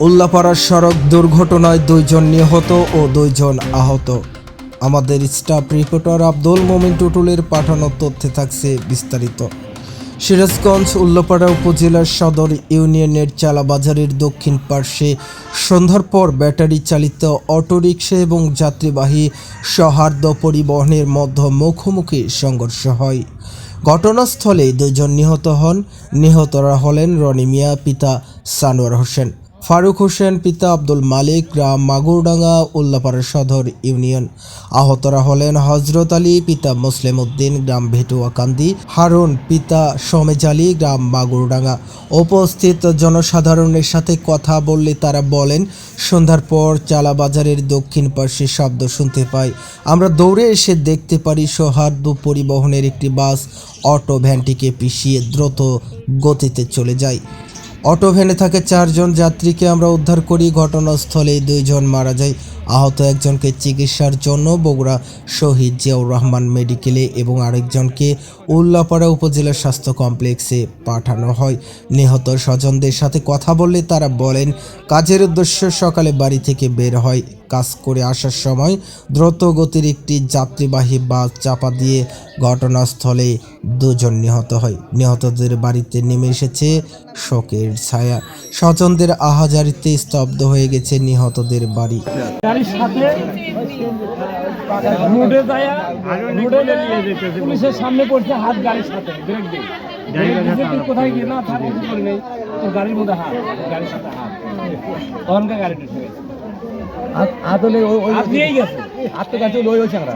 উল্লাপাড়ার সড়ক দুর্ঘটনায় দুইজন নিহত ও দুইজন আহত। আমাদের স্টাফ রিপোর্টার আব্দুল মোমিন টুটুলের পাঠানো তথ্যে থাকছে বিস্তারিত। সিরাজগঞ্জ উল্লাপাড়া উপজেলার সদর ইউনিয়নের চালাবাজারের দক্ষিণ পার্শ্বে সন্ধ্যার পর ব্যাটারি চালিত অটোরিকশা এবং যাত্রীবাহী সৌহার্দ্য পরিবহনের মধ্যে মুখোমুখি সংঘর্ষ হয়। ঘটনাস্থলে দুজন নিহত হন। নিহতরা হলেন রনি মিয়া, পিতা সানোয়ার হোসেন, ফারুক হোসেন, পিতা আব্দুল মালিক, গ্রাম মাগুরডাঙ্গা, উল্লাপাড়া সদর ইউনিয়ন। আহতরা হলেন হজরত আলী, পিতা মুসলিম উদ্দিন, গ্রাম ভেটুয়াকান্দি হারুন, পিতা সমেজ আলী, গ্রাম মাগুরডাঙ্গা। উপস্থিত জনসাধারণের সাথে কথা বললে তারা বলেন, সন্ধ্যার পর চালা বাজারের দক্ষিণ পাশে শব্দ শুনতে পাই। আমরা দৌড়ে এসে দেখতে পারি সৌহার্দ্য পরিবহনের একটি বাস অটো ভ্যানটিকে পিষিয়ে দ্রুত গতিতে চলে যায়। অটো ভ্যানে থাকে চারজন যাত্রীকে আমরা উদ্ধার করি। ঘটনাস্থলে দুইজন মারা যায়। আহত একজনকে চিকিৎসার জন্য বগুড়া শহীদ জিয়াউর রহমান মেডিকেলে এবং আরেকজনকে উল্লাপাড়া উপজেলা স্বাস্থ্য কমপ্লেক্সে পাঠানো হয়। নিহত স্বজনদের সাথে কথা বললে তারা বলেন, কাজের উদ্দেশ্যে সকালে বাড়ি থেকে বের হয়। কাজ করে আসার সময় দ্রুত গতির একটি যাত্রীবাহী বাস চাপা দিয়ে ঘটনাস্থলে দুজন নিহত হয়। নিহতদের বাড়িতে নেমে এসেছে শোকের ছায়া। স্বজনদের আহাজারিতে স্তব্ধ হয়ে গেছে নিহতদের বাড়ি। গাড়ির সাথে রোডে যায় রোডে যায়, পুলিশের সামনে পড়ছে হাত গাড়ির সাথে ব্রেক দিয়ে। কোথায় গিয়ে না থাক নেই গাড়ির মধ্যে হাত গাড়ির সাথে হাত। তখনকার গাড়ি ঢুকে গেছে। হাত হাত হলে ওই ওই হাত দিয়েই গেছে। হাত তো কাছে ওই ওই চাংরা